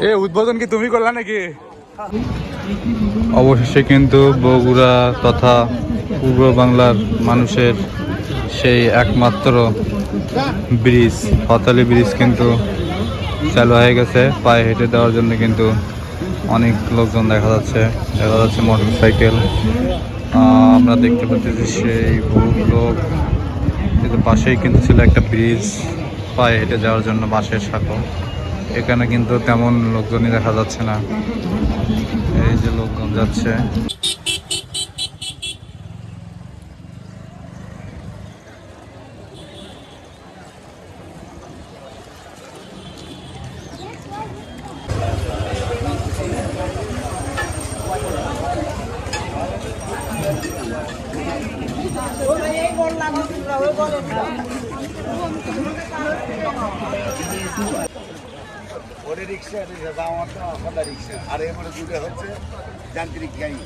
এ, উদ্বোধন কি তুমি করলা নাকি? অবশেষে কিন্তু বগুড়া তথা পূর্ব বাংলার মানুষের সেই একমাত্র ব্রিজ হতালি ব্রিজ কিন্তু চালু হয়ে গেছে, পায়ে হেঁটে দেওয়ার জন্য কিন্তু অনেক লোকজন দেখা যাচ্ছে। দেখা যাচ্ছে মোটর সাইকেল আমরা দেখতে পাচ্ছি সেই লোক কিন্তু পাশেই কিন্তু ছিল একটা ব্রিজ। পায়ে হেঁটে যাওয়ার জন্য বাঁশের সাঁকো। এখানে কিন্তু তেমন লোকজনই দেখা যাচ্ছে না। এই যে লোকজন যাচ্ছে। ওরে রিক্সা রিক্সা আমার তো রিক্সা। আর এবারে দুটো হচ্ছে যান্ত্রিক গাড়ি।